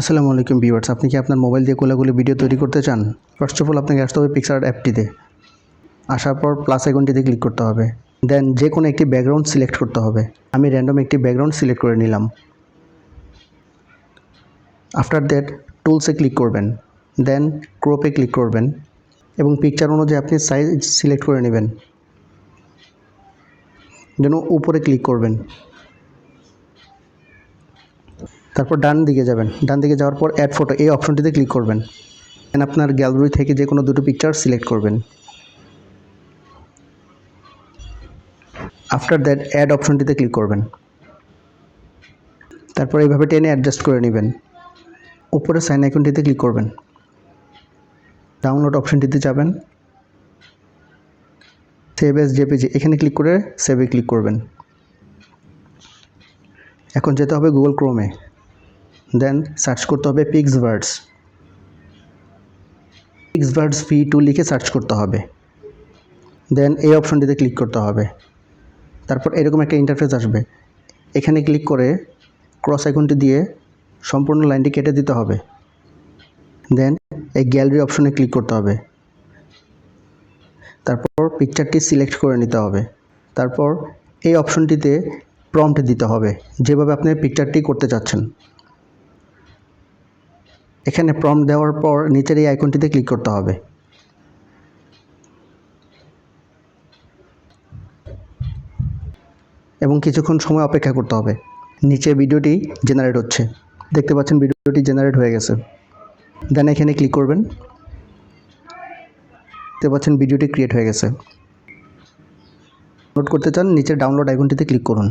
আসসালামু আলাইকুম ভিউয়ার্স, আপনি কি আপনার মোবাইল দিয়ে কোলাগুলি ভিডিও তৈরি করতে চান? ফার্স্ট অফ অল আপনাকে আসতে হবে পিক্সার অ্যাপটিতে। আসার পর প্লাস আইকনটিতে ক্লিক করতে হবে। দেন যে কোনো একটি ব্যাকগ্রাউন্ড সিলেক্ট করতে হবে। আমি র্যান্ডম একটি ব্যাকগ্রাউন্ড সিলেক্ট করে নিলাম। আফটার দ্যাট টুলসে ক্লিক করবেন। দেন ক্রোপে ক্লিক করবেন। এবং পিকচার অনুযায়ী আপনি সাইজ সিলেক্ট করে নেবেন। যেন উপরে ক্লিক করবেন। তারপর ডান দিকে যাবেন। ডান দিকে যাওয়ার পর অ্যাড ফটো এই অপশনটিতে ক্লিক করবেন। দেন আপনার গ্যালারি থেকে যে কোনো দুটো পিকচার সিলেক্ট করবেন। আফটার দ্যাট অ্যাড অপশনটিতে ক্লিক করবেন। তারপর এইভাবে টেনে অ্যাডজাস্ট করে নেবেন। উপরে সাইন আইকনটিতে ক্লিক করবেন। ডাউনলোড অপশনটিতে যাবেন। সেভ এস জেপিজি এখানে ক্লিক করে সেভে ক্লিক করবেন। এখন যেতে হবে গুগল ক্রোমে দেন সার্চ করতে হবে pics birds pics birds V two লিখে সার্চ করতে হবে। দেন এই অপশনটিতে ক্লিক করতে হবে। তারপর এরকম একটা ইন্টারফেস আসবে। এখানে ক্লিক করে ক্রস আইকনটি দিয়ে সম্পূর্ণ লাইনটি কেটে দিতে হবে। দেন এই গ্যালারি অপশনে ক্লিক করতে হবে। তারপর পিকচারটি সিলেক্ট করে নিতে হবে। তারপর এই অপশনটিতে প্রম্পট দিতে হবে। যেভাবে আপনি পিকচারটি করতে চাচ্ছেন। এখানে প্রম্পট দেওয়ার পর নিচের এই আইকনটিতে ক্লিক করতে হবে। এবং কিছুক্ষণ সময় অপেক্ষা করতে হবে। নিচে ভিডিওটি জেনারেট হচ্ছে। দেখতে পাচ্ছেন ভিডিওটি জেনারেট হয়ে গেছে। দেন এখানে ক্লিক করবেন। দেখতে পাচ্ছেন ভিডিওটি ক্রিয়েট হয়ে গেছে। ডাউনলোড করতে চান, নিচের ডাউনলোড আইকনটিতে ক্লিক করুন।